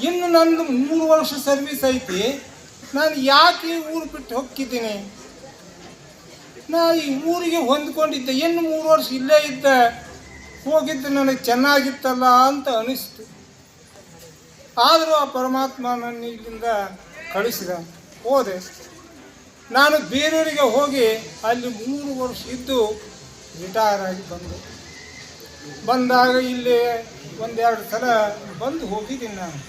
ಇನ್ನು ನಂದು ಮೂರು ವರ್ಷ ಸರ್ವಿಸ್ ಐತಿ. ನಾನು ಯಾಕೆ ಊರು ಬಿಟ್ಟು ಹೋಗ್ತಿದ್ದೀನಿ? ನಾ ಈ ಊರಿಗೆ ಹೊಂದ್ಕೊಂಡಿದ್ದೆ. ಇನ್ನು ಮೂರು ವರ್ಷ ಇಲ್ಲೇ ಇದ್ದೆ. ಹೋಗಿದ್ದು ನನಗೆ ಚೆನ್ನಾಗಿತ್ತಲ್ಲ ಅಂತ ಅನಿಸ್ತು. ಆದರೂ ಆ ಪರಮಾತ್ಮ ನನ್ನ ಇಲ್ಲಿಂದ ಕಳಿಸಿದ, ಹೋದೆ. ನಾನು ಬೇರೆಯವರಿಗೆ ಹೋಗಿ ಅಲ್ಲಿ ಮೂರು ವರ್ಷ ಇದ್ದು ರಿಟೈರ್ ಆಗಿ ಬಂದೆ. ಬಂದಾಗ ಇಲ್ಲಿ ಒಂದೆರಡು ಸಲ ಬಂದು ಹೋಗಿದ್ದೀನಿ ನಾನು.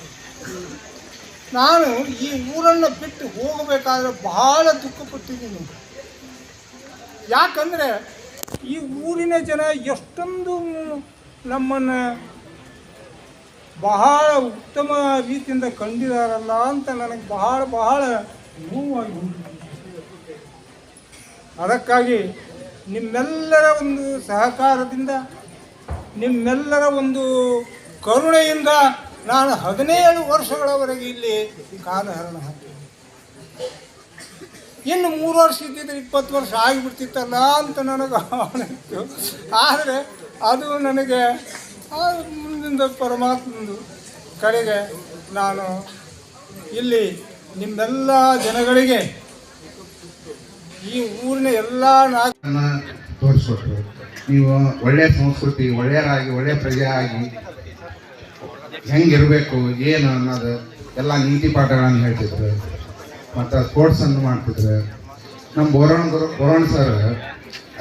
ನಾನು ಈ ಊರನ್ನು ಬಿಟ್ಟು ಹೋಗಬೇಕಾದ್ರೆ ಬಹಳ ದುಃಖಪಟ್ಟಿದ್ದೀನಿ. ಯಾಕಂದರೆ ಈ ಊರಿನ ಜನ ಎಷ್ಟೊಂದು ನಮ್ಮನ್ನು ಬಹಳ ಉತ್ತಮ ರೀತಿಯಿಂದ ಕಂಡಿದಾರಲ್ಲ ಅಂತ ನನಗೆ ಬಹಳ ಬಹಳ ನೋವಾಗಿ ಅದಕ್ಕಾಗಿ ನಿಮ್ಮೆಲ್ಲರ ಒಂದು ಸಹಕಾರದಿಂದ, ನಿಮ್ಮೆಲ್ಲರ ಒಂದು ಕರುಣೆಯಿಂದ ನಾನು ಹದಿನೇಳು ವರ್ಷಗಳವರೆಗೆ ಇಲ್ಲಿ ಕಾಲಹರಣ ಇನ್ನು ಮೂರು ವರ್ಷ ಇದ್ದಿದ್ರೆ ಇಪ್ಪತ್ತು ವರ್ಷ ಆಗಿಬಿಡ್ತಿತ್ತಲ್ಲ ಅಂತ ನನಗೆ ಅನಿಸ್ತು ಆದರೆ ಅದು ನನಗೆ ಮುಂದಿನ ಪರಮಾತ್ಮಂದು ಕಡೆಗೆ ನಾನು ಇಲ್ಲಿ ನಿಮ್ಮೆಲ್ಲ ಜನಗಳಿಗೆ ಈ ಊರಿನ ಎಲ್ಲ ನಾಲ್ಕು ಅನ್ನ ತೋರಿಸ್ಕೊಟ್ರು. ನೀವು ಒಳ್ಳೆಯ ಸಂಸ್ಕೃತಿ, ಒಳ್ಳೆಯರಾಗಿ ಒಳ್ಳೆಯ ಪ್ರಜೆ ಆಗಿ ಹೆಂಗಿರಬೇಕು, ಏನು ಅನ್ನೋದು ಎಲ್ಲ ನೀತಿ ಪಾಠಗಳನ್ನು ಹೇಳ್ತಿದ್ರು. ಮತ್ತು ಸ್ಪೋರ್ಟ್ಸನ್ನು ಮಾಡ್ತಿದ್ರು ನಮ್ಮ ಬೋರಣ ಗುರು ಬೋರಣ ಸರ್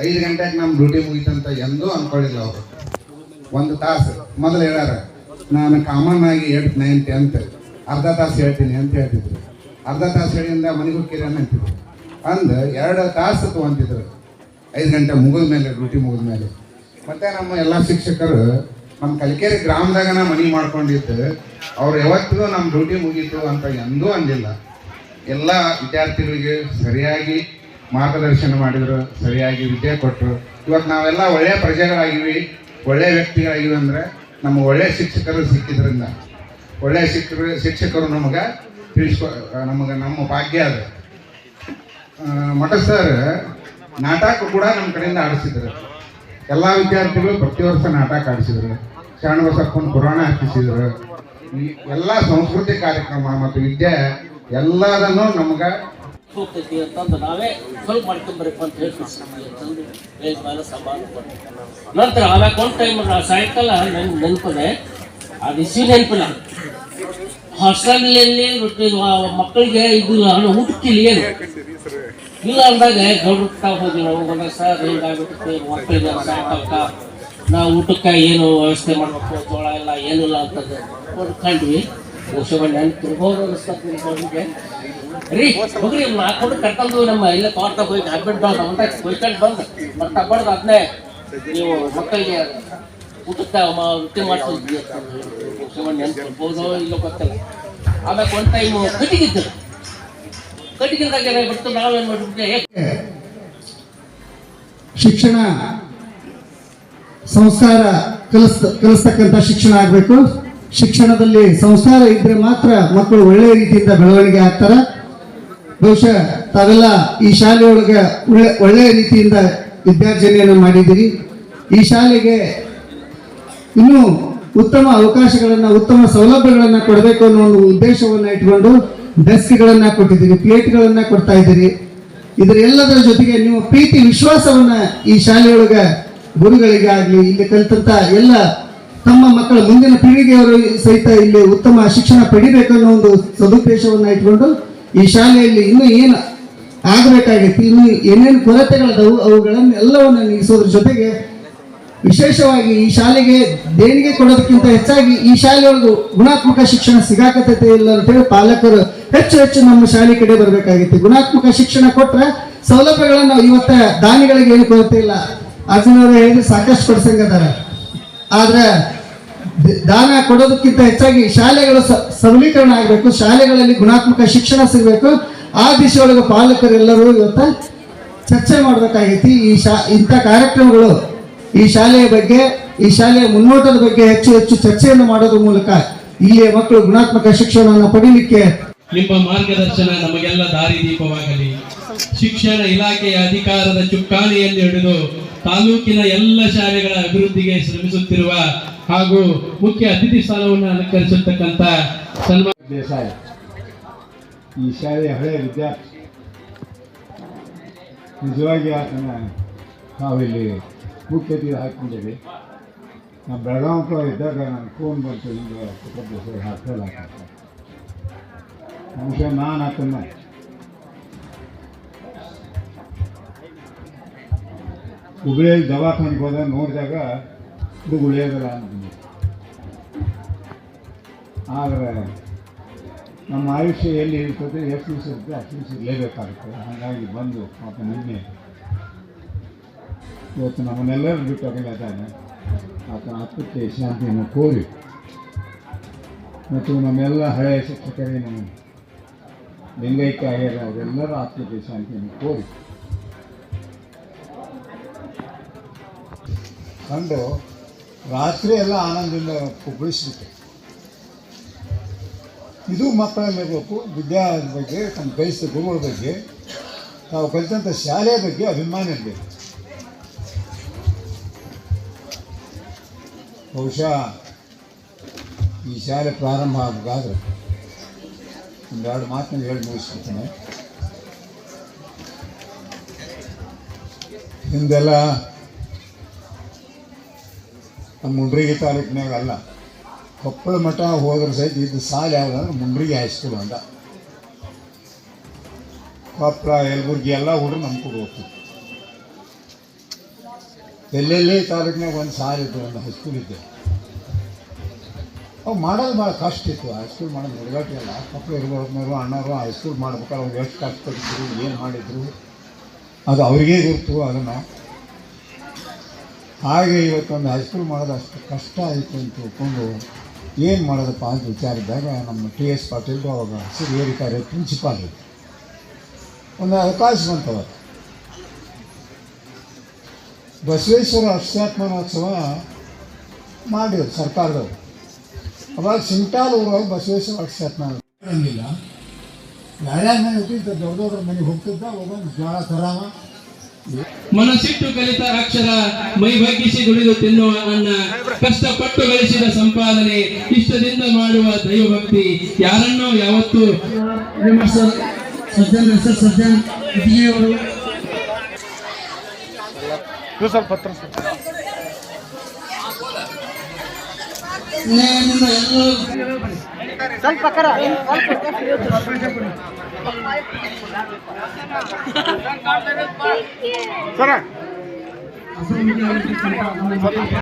ಐದು ಗಂಟೆಗೆ ನಮ್ಮ ಡ್ಯೂಟಿ ಮುಗಿತಂತ ಎಂದೂ ಅಂದ್ಕೊಳ್ಳಿಲ್ಲ ಅವರು. ಒಂದು ತಾಸು, ಮೊದಲು ಹೇಳಾರ ನಾನು ಕಾಮನ್ ಆಗಿ ಏಟ್ ನೈನ್ ಟೆಂತ್ ಅರ್ಧ ತಾಸು ಹೇಳ್ತೀನಿ ಅಂತ ಹೇಳ್ತಿದ್ರು. ಅರ್ಧ ತಾಸು ಹೇಳಿಂದ ಮನೆಗೆ ಹೋಗ್ತೀರಿ ಅಂತಿದ್ರು. ಅಂದು ಎರಡು ತಾಸು ತೊಗೊಂತಿದ್ರು. ಐದು ಗಂಟೆ ಮುಗಿದ ಮೇಲೆ ಡ್ಯೂಟಿ ಮುಗಿದ ಮೇಲೆ ಮತ್ತು ನಮ್ಮ ಎಲ್ಲ ಶಿಕ್ಷಕರು ನಮ್ಮ ಕಲಿಕೇರಿ ಗ್ರಾಮದಾಗನ ಮನೆ ಮಾಡ್ಕೊಂಡಿದ್ದು, ಅವ್ರು ಯಾವತ್ತಿಗೂ ನಮ್ಮ ಡ್ಯೂಟಿ ಮುಗೀತು ಅಂತ ಎಂದೂ ಅಂದಿಲ್ಲ. ಎಲ್ಲ ವಿದ್ಯಾರ್ಥಿಗಳಿಗೆ ಸರಿಯಾಗಿ ಮಾರ್ಗದರ್ಶನ ಮಾಡಿದರು, ಸರಿಯಾಗಿ ವಿದ್ಯೆ ಕೊಟ್ಟರು ಇವತ್ತು ನಾವೆಲ್ಲ ಒಳ್ಳೆಯ ಪ್ರಜೆಗಳಾಗಿವಿ. ಒಳ್ಳೆಯ ವ್ಯಕ್ತಿಗಳಾಗಿವಿ ಅಂದರೆ ನಮ್ಮ ಒಳ್ಳೆಯ ಶಿಕ್ಷಕರು ಸಿಕ್ಕಿದ್ರಿಂದ. ಒಳ್ಳೆಯ ಶಿಕ್ಷಕರು ಶಿಕ್ಷಕರು ನಮಗೆ ತಿಳಿಸ್ಕೊ, ನಮಗೆ ನಮ್ಮ ಭಾಗ್ಯ ಅದು. ಮಠ ಸರ್ ನಾಟಕ ಕೂಡ ನಮ್ಮ ಕಡೆಯಿಂದ ಆಡಿಸಿದ್ರು. ಎಲ್ಲ ವಿದ್ಯಾರ್ಥಿಗಳು ಪ್ರತಿ ವರ್ಷ ನಾಟಕ ಆಡಿಸಿದ್ರು. ಶರಣಬಸಪ್ಪನ ಪುರಾಣ ಹಾಕಿಸಿದ್ರು ಈ ಎಲ್ಲ ಸಂಸ್ಕೃತಿ ಕಾರ್ಯಕ್ರಮ ಮತ್ತು ವಿದ್ಯೆ ಎಲ್ಲದನ್ನು ನಮ್ಗೆ ಹೋಗ್ತೈತಿ ಅಂತಂದು ನಾವೇ ಸ್ವಲ್ಪ ಅಂತ ಹೇಳಿ ಮೇಲೆ. ನಂತರ ಆಮ್ಯಾಗ ಒಂದು ಟೈಮ್ ಸಾಯಂಕಾಲ ನನ್ಗೆ ನೆನಪದೆ ಅದು ಇಸ್ವಿ ನೆನಪಿಲ್ಲ. ಹಾಸ್ಟೆಲ್ನಲ್ಲಿ ಮಕ್ಕಳಿಗೆ ಇದು ನಾನು ಊಟಕ್ಕಿಲ್ಲ ಏನು? ಇಲ್ಲ ಅಂದಾಗ ಗೌಡ್ರ ಹೋಗಿ ನಾವು. ಸರ್ ಹಿಂಗಾಗ್ಬಿಟ್ಟು ಮಕ್ಕಳಿಗೆ ಸಾಯಂಕಾಲಕ್ಕ ನಾವು ಊಟಕ್ಕೆ ಏನು ವ್ಯವಸ್ಥೆ ಮಾಡ್ಬೇಕು, ಜೋಳ ಎಲ್ಲ ಏನಿಲ್ಲ ಅಂತಂದು. ಕಂಡ್ವಿ. ಅನಿಸ್ತದೆ ನಿಮ್ಮ ರೀ ಹಾಕೊಂಡು ಕರ್ಕೊಂಡು ನಮ್ಮ ಇಲ್ಲ ತೋಟದಾಗ ಹೋಗಿ ಅಡ್ಮಿಟ್ ಬಂದು ಅಂತ ಕೊಯ್ಕೊಂಡು ಬಂದು ಮತ್ತೆ ಬಡ್ದು ಅದನ್ನೇ ನೀವು ಮಕ್ಕಳಿಗೆ ಊಟಕ್ಕೆ ರೊಟ್ಟಿ ಅಂತ ನೆನ್ಪಿರ್ಬೋದೋ ಇಲ್ಲೋ ಗೊತ್ತಿಲ್ಲ. ಆಮೇಲೆ ಒಂದು ಟೈಮು ಕಟ್ಟಿಗಿದ್ದು. ಕಟ್ಟಿಗಿದ್ದಾಗ ಏನಾಗ್ಬಿಡ್ತು ನಾವೇನು ಮಾಡ್ಬಿಟ್ಟು ಶಿಕ್ಷಣ, ಸಂಸ್ಕಾರ ಕಲಿಸ್ ಕಲಿಸ್ತಕ್ಕಂಥ ಶಿಕ್ಷಣ ಆಗಬೇಕು. ಶಿಕ್ಷಣದಲ್ಲಿ ಸಂಸ್ಕಾರ ಇದ್ರೆ ಮಾತ್ರ ಮಕ್ಕಳು ಒಳ್ಳೆಯ ರೀತಿಯಿಂದ ಬೆಳವಣಿಗೆ ಆಗ್ತಾರೆ. ಬಹುಶಃ ತಾವೆಲ್ಲ ಈ ಶಾಲೆಯೊಳಗೆ ಒಳ್ಳೆ ಒಳ್ಳೆಯ ರೀತಿಯಿಂದ ವಿದ್ಯಾರ್ಜನೆಯನ್ನು ಮಾಡಿದ್ದೀರಿ. ಈ ಶಾಲೆಗೆ ಇನ್ನೂ ಉತ್ತಮ ಅವಕಾಶಗಳನ್ನು, ಉತ್ತಮ ಸೌಲಭ್ಯಗಳನ್ನು ಕೊಡಬೇಕು ಅನ್ನೋ ಒಂದು ಉದ್ದೇಶವನ್ನು ಇಟ್ಕೊಂಡು ಡೆಸ್ಕ್ಗಳನ್ನು ಕೊಟ್ಟಿದ್ದೀರಿ, ಪ್ಲೇಟ್ಗಳನ್ನು ಕೊಡ್ತಾ ಇದ್ದೀರಿ. ಇದರ ಎಲ್ಲದರ ಜೊತೆಗೆ ನಿಮ್ಮ ಪ್ರೀತಿ, ವಿಶ್ವಾಸವನ್ನ ಈ ಶಾಲೆಯೊಳಗೆ ಗುರುಗಳಿಗೆ ಆಗಲಿ ಇಲ್ಲಿ ಕಲಿತಂಥ ಎಲ್ಲ ತಮ್ಮ ಮಕ್ಕಳ ಮುಂದಿನ ಪೀಳಿಗೆಯವರು ಸಹಿತ ಇಲ್ಲಿ ಉತ್ತಮ ಶಿಕ್ಷಣ ಪಡಿಬೇಕನ್ನೋ ಒಂದು ಸದುದ್ದೇಶವನ್ನ ಇಟ್ಕೊಂಡು ಈ ಶಾಲೆಯಲ್ಲಿ ಇನ್ನೂ ಏನು ಆಗಬೇಕಾಗಿತ್ತು ಇನ್ನು ಏನೇನು ಕೊರತೆಗಳದವು ಅವುಗಳನ್ನು ಎಲ್ಲವನ್ನು ನೀಗಿಸೋದ್ರ ಜೊತೆಗೆ ವಿಶೇಷವಾಗಿ ಈ ಶಾಲೆಗೆ ದೇಣಿಗೆ ಕೊಡೋದಕ್ಕಿಂತ ಹೆಚ್ಚಾಗಿ ಈ ಶಾಲೆಯೊಳಗು ಗುಣಾತ್ಮಕ ಶಿಕ್ಷಣ ಸಿಗಾಕತೈತೆ ಇಲ್ಲ ಅಂತೇಳಿ ಪಾಲಕರು ಹೆಚ್ಚು ಹೆಚ್ಚು ನಮ್ಮ ಶಾಲೆ ಕಡೆ ಬರಬೇಕಾಗಿತ್ತು. ಗುಣಾತ್ಮಕ ಶಿಕ್ಷಣ ಕೊಟ್ರೆ ಸೌಲಭ್ಯಗಳನ್ನು ಇವತ್ತ ದಾನಿಗಳಿಗೆ ಏನು ಕೊರತೆ ಇಲ್ಲ. ಅರ್ಜುನವರು ಹೇಳಿದ್ರೆ ಸಾಕಷ್ಟು ಕೊಡ್ಸಂಗದಾರ. ಆದ್ರೆ ದಾನ ಕೊಡೋದಕ್ಕಿಂತ ಹೆಚ್ಚಾಗಿ ಶಾಲೆಗಳು ಸಬಲೀಕರಣ ಆಗಬೇಕು, ಶಾಲೆಗಳಲ್ಲಿ ಗುಣಾತ್ಮಕ ಶಿಕ್ಷಣ ಸಿಗಬೇಕು. ಆ ದಿಶೆಯೊಳಗೆ ಪಾಲಕರೆಲ್ಲರೂ ಇವತ್ತ ಚರ್ಚೆ ಮಾಡಬೇಕಾಗೈತಿ. ಈ ಶಾ ಇಂಥ ಕಾರ್ಯಕ್ರಮಗಳು ಈ ಶಾಲೆಯ ಬಗ್ಗೆ, ಈ ಶಾಲೆಯ ಮುನ್ನೋಟದ ಬಗ್ಗೆ ಹೆಚ್ಚು ಹೆಚ್ಚು ಚರ್ಚೆಯನ್ನು ಮಾಡೋದ್ರ ಮೂಲಕ ಇಲ್ಲಿಯ ಮಕ್ಕಳು ಗುಣಾತ್ಮಕ ಶಿಕ್ಷಣವನ್ನು ಪಡೀಲಿಕ್ಕೆ ನಿಮ್ಮ ಮಾರ್ಗದರ್ಶನ ನಮಗೆಲ್ಲ ದಾರಿದೀಪವಾಗಲಿ ಶಿಕ್ಷಣ ಇಲಾಖೆಯ ಅಧಿಕಾರದ ಚುಕ್ಕಾಣಿಯಲ್ಲಿ ಹಿಡಿದು ತಾಲೂಕಿನ ಎಲ್ಲ ಶಾಲೆಗಳ ಅಭಿವೃದ್ಧಿಗೆ ಶ್ರಮಿಸುತ್ತಿರುವ ಹಾಗೂ ಮುಖ್ಯ ಅತಿಥಿ ಸ್ಥಾನವನ್ನು ಅಲಂಕರಿಸಿರ್ತಕ್ಕಂಥ ಸನ್ಮಾನ ದೇಸಾಯಿ. ಈ ಶಾಲೆಯ ಹಳೆಯ ವಿದ್ಯಾರ್ಥಿ. ನಿಜವಾಗಿ ಆತನ ನಾವಿಲ್ಲಿ ಅತಿಥಿ ಹಾಕೊಂಡಿದ್ದೀವಿ ನಾವು ಬೆಳಗಾವಿ ಇದ್ದಾಗ ನಾನು ಫೋನ್ ಬಂತು, ನಿಮಗೆ ಸರ್ ಹಾಸ್ಟೆಲ್ ಹಾಕಂತ ಬಹುಶಃ ನಾನು ಆತನ ಹುಬ್ಳಿಯಲ್ಲಿ ದವಾಖಾನೆಗೆ ಹೋದಾಗ ನೋಡಿದಾಗ ಇದು ಉಳಿಯೋದಿಲ್ಲ ಅಂತೀನಿ ಆದರೆ ನಮ್ಮ ಆಯುಷ್ಯ ಎಲ್ಲಿ ಇರ್ತದೆ, ಎಷ್ಟು ದಿವಸ ಇರುತ್ತೆ ಅಷ್ಟು ದಿವಸ ಇರಲೇಬೇಕಾಗುತ್ತೆ. ಹಾಗಾಗಿ ಬಂದು ಪಾಪ ನಿನ್ನೆ ಇವತ್ತು ನಮ್ಮನ್ನೆಲ್ಲರೂ ಬಿಟ್ಟು ಹೋಗಲಿದ್ದಾನೆ ಆತನ ಹತ್ತಕ್ಕೆ ಶಾಂತಿಯನ್ನು ಕೋರಿ. ಮತ್ತು ನಮ್ಮೆಲ್ಲ ಹಳೆಯ ಶಿಕ್ಷಕರೇನು ಲಿಂಗೈಕ್ಯ ಆಗ್ಯಾರ ಅವರೆಲ್ಲರ ಆತ್ಮಕ್ಕೆ ಶಾಂತಿಯನ್ನು ಕೋರಿ. ಕಂಡು ರಾತ್ರಿ ಎಲ್ಲ ಆನಂದದಿಂದ ಕುಗ್ಳಿಸ್ಬಿಟ್ಟೆ ಇದು ಮಕ್ಕಳಲ್ಲಿರಬೇಕು ವಿದ್ಯಾ ಬಗ್ಗೆ, ತಮ್ಮ ಕಲಿಸಿದ ಗುರುಗಳ ಬಗ್ಗೆ, ತಾವು ಕಲಿತಂಥ ಶಾಲೆಯ ಬಗ್ಗೆ ಅಭಿಮಾನ ಇರಬೇಕು. ಬಹುಶಃ ಈ ಶಾಲೆ ಪ್ರಾರಂಭ ಆಗಬೇಕಾದ್ರೆ ಒಂದೆರಡು ಮಾತನ್ನು ಹೇಳಿ ಮುಗಿಸ್ಬಿಡ್ತೇನೆ ಹಿಂದೆಲ್ಲ ನಮ್ಮ ಮುಂಡ್ರಿಗಿ ತಾಲೂಕಿನಾಗ ಅಲ್ಲ. ಕೊಪ್ಪಳ ಮಠ ಹೋದ್ರೆ ಸಹಿತ ಇದು ಸಾಲ ಯಾವುದಂದ್ರೆ ಮುಂಡ್ರಿಗಿ ಹೈಸ್ಕೂಲ್ ಅಂತ. ಕೊಪ್ಪಳ ಯಲಬುರ್ಗಿ ಎಲ್ಲ ಹುಡುಗರು ನಮ್ಮ ಕೂಡ ಹೋಗ್ತಿತ್ತು ಎಲ್ಲೆಲ್ಲಿ ತಾಲೂಕಿನಾಗ ಒಂದು ಸಾಲ ಇತ್ತು, ಒಂದು ಹೈಸ್ಕೂಲ್ ಇದ್ದೆ ಅವು ಮಾಡೋದು ಭಾಳ ಕಷ್ಟ ಇತ್ತು. ಹೈಸ್ಕೂಲ್ ಮಾಡೋದು ಹುಡುಗಾಟಿಯಲ್ಲ ಕೊಪ್ಪಳ ಇರ್ಬೋದ್ನವರು ಅಣ್ಣವರು ಹೈಸ್ಕೂಲ್ ಮಾಡ್ಬೇಕಾದ್ರೆ ಅವ್ರು ಎಷ್ಟು ಕಷ್ಟ ಪಟ್ಟಿದ್ರು, ಏನು ಮಾಡಿದ್ರು. ಅದು ಅವರಿಗೇ ಗೊತ್ತು ಅದನ್ನು. ಹಾಗೆ ಇವತ್ತೊಂದು ಹೈಸ್ಕೂಲ್ ಮಾಡೋದು ಅಷ್ಟು ಕಷ್ಟ ಆಯಿತು ಅಂತ ತಿಳ್ಕೊಂಡು ಏನು ಮಾಡೋದಪ್ಪ ಅಂತ ವಿಚಾರಿದ್ದಾಗ ನಮ್ಮ ಟಿ ಎಸ್ ಪಾಟೀಲ್ರು ಅವಾಗ ಹಿರಿಯರಿದ್ದಾರೆ ಪ್ರಿನ್ಸಿಪಾಲ್ ಒಂದು ಅವಕಾಶ ಬಂತವ ಬಸವೇಶ್ವರ ಅಷ್ಟಾತ್ಮನೋತ್ಸವ ಮಾಡಿದ್ರು ಸರ್ಕಾರದವರು. ಅವಾಗ ಸಿಂಟಾಲ್ ಊರೊಳಗೆ ಬಸವೇಶ್ವರ ಅಷ್ಟಾತ್ಮ ಇರಂಗಿಲ್ಲ. ಯಾರ್ಯಾರ ಮನೆ ಹುಟ್ಟಿದ್ದ ದೊಡ್ಡ ದೊಡ್ಡ ಮನೆಗೆ ಹೋಗ್ತಿದ್ದ ಒಬ್ಬ ಜ್ವಾಳ ತರಾಮ ಮನಸ್ಸಿಟ್ಟು ಕಲಿತ ಅಕ್ಷರ ಮೈ ಬಗ್ಗಿಸಿ ದುಡಿದು ತಿನ್ನುವ ಅನ್ನ ಕಷ್ಟಪಟ್ಟು ಗಳಿಸಿದ ಸಂಪಾದನೆ ಇಷ್ಟದಿಂದ ಮಾಡುವ ದೈವಭಕ್ತಿ. ಯಾರನ್ನೋ ಯಾವತ್ತೂ ಸಜ್ಜನ್ ಹೆಸರು ಸಜ್ಜನ್ ಇಟಗಿಯವರು ನಿಮ್ಮ ಎಲ್ಲರೂ